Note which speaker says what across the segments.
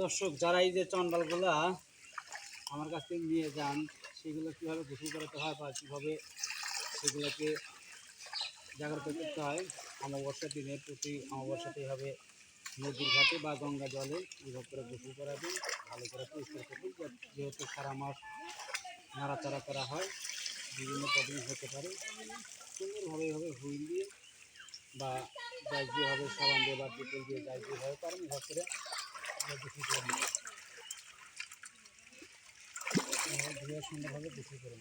Speaker 1: দর্শক, যারা এই যে চন্ডালগুলা আমার কাছ থেকে নিয়ে যান, সেগুলো কীভাবে গোসল করাতে হয় বা কীভাবে সেগুলোকে জাগ্রত করতে হয়, অমাবস্যার দিনে প্রতি অমাবস্যাতে এভাবে নদীর ঘাটে বা গঙ্গা জলে এভাবে করে গোসল করাবেন, ভালো করে পরিষ্কার করবেন, যেহেতু সারা মাস নাড়াচাড়া করা হয়, বিভিন্ন প্রবলেম হতে পারে। সুন্দরভাবে এভাবে হুইল দিয়ে বা যাই যেভাবে সাবান দিয়ে বা ডিটেল দিয়ে যাই যেভাবে পারেন এভাবে করে ধুয়ে সুন্দরভাবে গোসল করে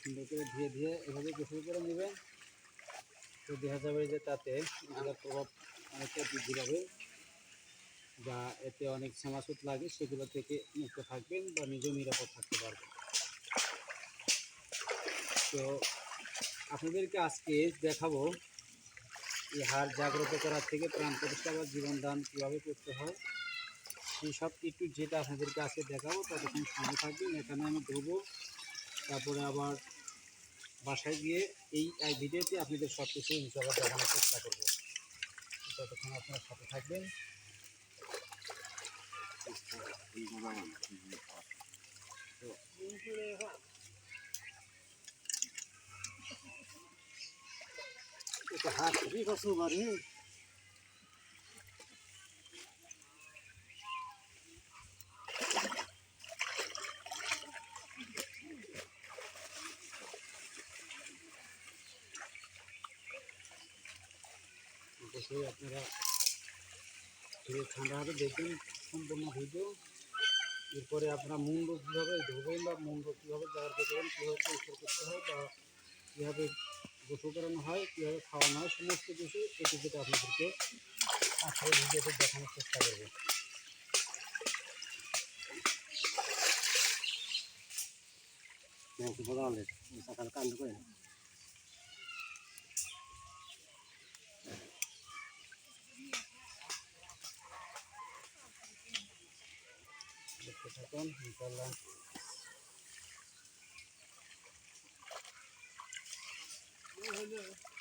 Speaker 1: সুন্দর করে ধুয়ে ধুয়ে এভাবে গোসল করে নেবেন তো দেখা যাবে যে তাতে এগুলোর প্রভাব অনেকটা বৃদ্ধি পাবে বা এতে অনেক সেমাসুত লাগে, সেগুলো থেকে মুক্ত থাকবেন বা নিজেও নিরাপদ থাকতে পারবেন। তো আপনাদেরকে আজকে দেখাবো এই হাড় জাগ্রত করার থেকে প্রাণ প্রতিষ্ঠা বা জীবনদান কীভাবে করতে হয়। সেই সব একটু যেটা আপনাদেরকে আজকে দেখাবো ততক্ষণ সঙ্গে থাকবেন। এখানে আমি ধরবো তারপরে আবার বাসায় গিয়ে এই ভিডিওতে আপনাদের সব কিছু ইনশাল্লাহ দেখানোর চেষ্টা করব। ততক্ষণ আপনারা সাথে থাকবেন। তো হাত কি করছ বাড়ি। অবশ্যই আপনারা ধীরে ঠান্ডাভাবে দেখবেন সম্পূর্ণ ভিডিও এরপরে আপনারা মুন্ড কীভাবে ধোবেন বা মুন্ড কীভাবে জাগাতে করবেন কীভাবে বা কীভাবে গোসল করানো হয় কীভাবে খাওয়ানো হয় সমস্ত কিছু এটি যেটা আপনাদেরকে আসলে ভিডিওতে দেখানোর চেষ্টা করব। কান্ড করে দেখতে থাকুন ইনশাল্লাহ know.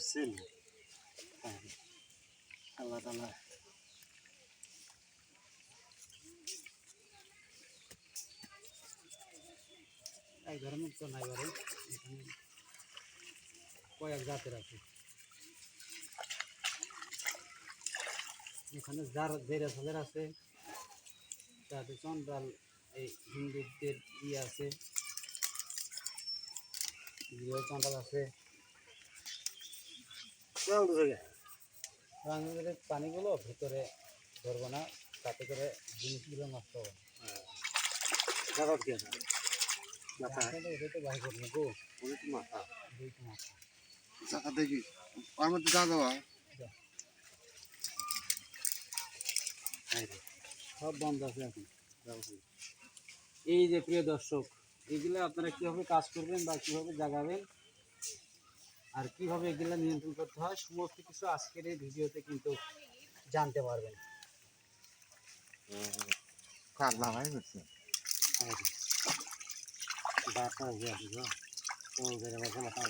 Speaker 1: করছেন আল্লাহ তালা এই ধরনের তো নাই বারে এখানে কয়েক জাতের আছে এখানে যার জেরা ফলের আছে তাতে চন্দ্রাল এই হিন্দুদের ইয়ে আছে চন্দ্রাল আছে রাঙের পানিগুলো ভিতরে ধরবো না তাতে করে জিনিসগুলো নষ্ট হবে।
Speaker 2: দেখি। আর মধ্যে যা যাওয়া
Speaker 1: সব বন্ধ আছে এখন। এই যে প্রিয় দর্শক এগুলো আপনারা কীভাবে কাজ করবেন বা কীভাবে জাগাবেন আর কীভাবে এগুলো নিয়ন্ত্রণ করতে হয় সমস্ত কিছু আজকের এই ভিডিওতে কিন্তু জানতে পারবেন।
Speaker 2: করছে
Speaker 1: হয়ে তো বেড়ে মাথা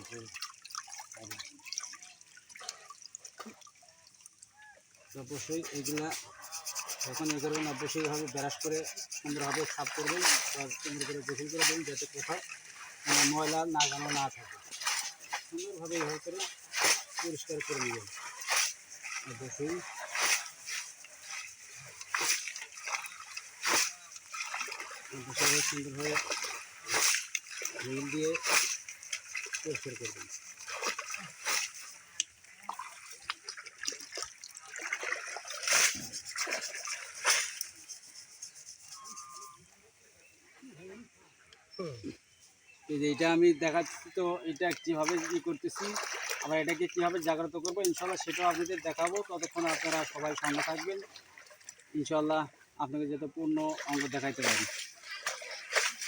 Speaker 1: অবশ্যই এগুলা যখন এ করবেন অবশ্যই এভাবে ব্রাশ করে সুন্দরভাবে সাফ করবেন সুন্দর করে গোসল করে দেবেন যাতে কোথাও ময়লা না যেন না থাকে। সুন্দরভাবে এভাবে করে পরিষ্কার করে নেবেন অবশ্যই অবশ্যই সুন্দরভাবে হুইল দিয়ে পরিষ্কার করবেন এই যে এটা আমি দেখাচ্ছি তো, এটা কীভাবে ই করতেছি, আবার এটাকে কীভাবে জাগ্রত করব, ইনশাল্লাহ সেটাও আপনাদের দেখাবো। ততক্ষণ আপনারা সবাই সঙ্গে থাকবেন। ইনশাল্লাহ আপনাকে যাতে পূর্ণ অঙ্গ দেখাইতে পারি।